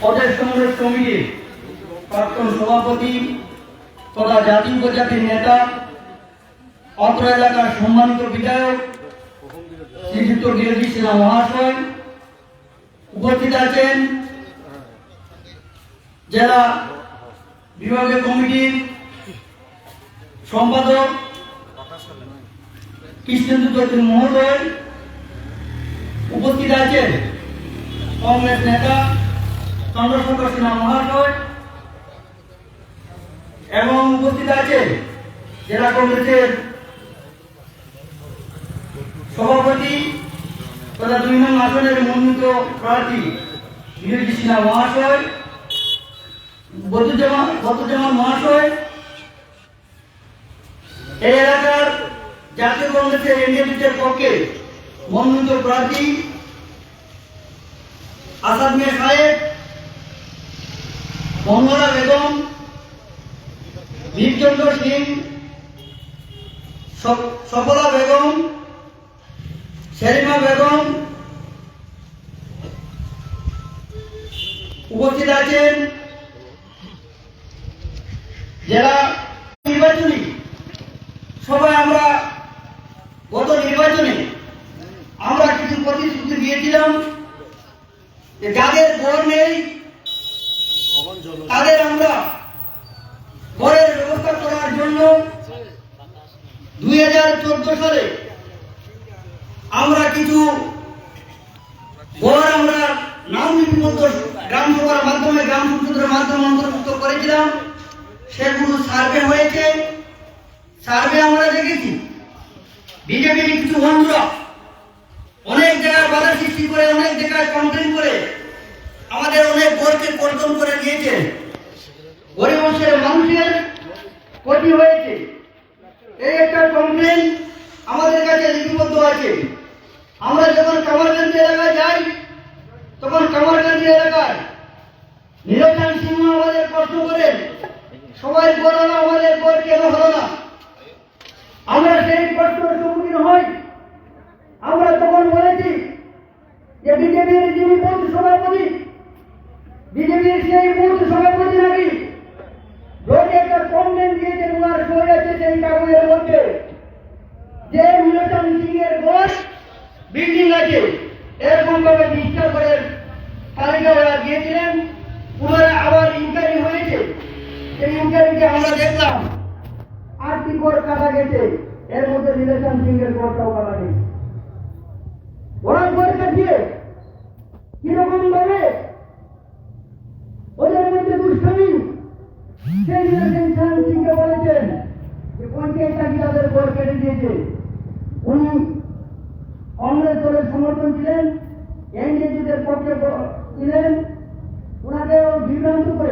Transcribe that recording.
প্রদেশ কংগ্রেস কমিটির প্রাক্তন সভাপতি তথা জাতি উপজাতির নেতা, অত্র এলাকার সম্মানিত বিধায়ক, শ্রীযুক্ত বিরোধী সিনহা মহাশয় উপস্থিত আছেন। জেলা বিভাগীয় কমিটির সম্পাদক কৃষ্ণেন্দু চৌধুরী মহোদয় আছেন কংগ্রেস নেতা, চন্দ্রশেখর সিনহা মহাশয় এবং উপস্থিত আছে জেলা কংগ্রেসের সভাপতি তথা দুই নং আসনের মনোনীত প্রার্থী বিরোধী সিনহা মহাশয় বদুজ্জামান বদুজ্জামান মহাশয়। এই এলাকার জাতীয় কংগ্রেসের এনডিএফির পক্ষে মনোনীত প্রার্থী আসাদ মিয়া সাহেব, মঙ্গলা বেগম বীরচন্দ্র সিং সফ- সফলা বেগম, সেলিমা বেগম উপস্থিত আছেন জেলা নির্বাচনী। সবাই আমরা গত নির্বাচনে আমরা কিছু প্রতিশ্রুতি দিয়েছিলাম। যাদের ঘর নেই, তাদের আমরা ঘরের ব্যবস্থা করার জন্য দুই হাজার চোদ্দ সালে আমরা কিছু ঘর আমরা নাম লিপিবদ্ধ গ্রাম সভার মাধ্যমে, গ্রাম সংসদের মাধ্যমে অন্তর্ভুক্ত করেছিলাম। সেগুলো সার্ভে হয়েছে। সার্ভে আমরা দেখেছি। বিজেপির কিছু বন্ধুরা অনেক জায়গায় বাধা সৃষ্টি করে, অনেক জায়গায় কমপ্লেন করে। আমাদের অনেক ঘরকে কর্তন করে দিয়েছে গরিব অংশের মানুষের ক্ষতি হয়েছে। এই একটা কমপ্লেন আমাদের কাছে লিপিবদ্ধ আছে। আমরা যখন কামারগঞ্জ এলাকায় যাই, তখন কামারগঞ্জ এলাকায় নিরঞ্জন সিংহ আমাদের প্রশ্ন করেন, সবাই ঘর না, আমাদের ঘর কেন হলো না আমরা সেই প্রশ্নের সম্মুখীন হই আমরা তখন বলেছি যে বিজেপির যিনি বুথ সভাপতি বিজেপির সেই বুথ সভাপতি নাকি? রোজে একটা কমপ্লেন দিয়েছেন ওনার সই আছে সেই কাগজের মধ্যে। যে মিলটন সিং এর ঘর বিল্ডিং আছে, এরকম ভাবে বিস্তার করে তালিকা ওরা দিয়েছিলেন। পুনরায় আবার ইনকোয়ারি হয়েছে। সেই ইনকোয়ারিতে আমরা দেখলাম আটটি ঘর কাটা গেছে। এর মধ্যে রিলেশন সিং এর ঘরটাও কাটা গেছে। ওরা ঘর কাটিয়ে কীরকম ভাবে? ওদের মধ্যে দুষ্টামি। সেই সিংকে বলেছেন যে, পঞ্চায়েত তাদের ঘর কেটে দিয়েছে। উনি কংগ্রেস দলের সমর্থন ছিলেন এনডিএদের পক্ষে ছিলেন ওনাকে বিভ্রান্ত করে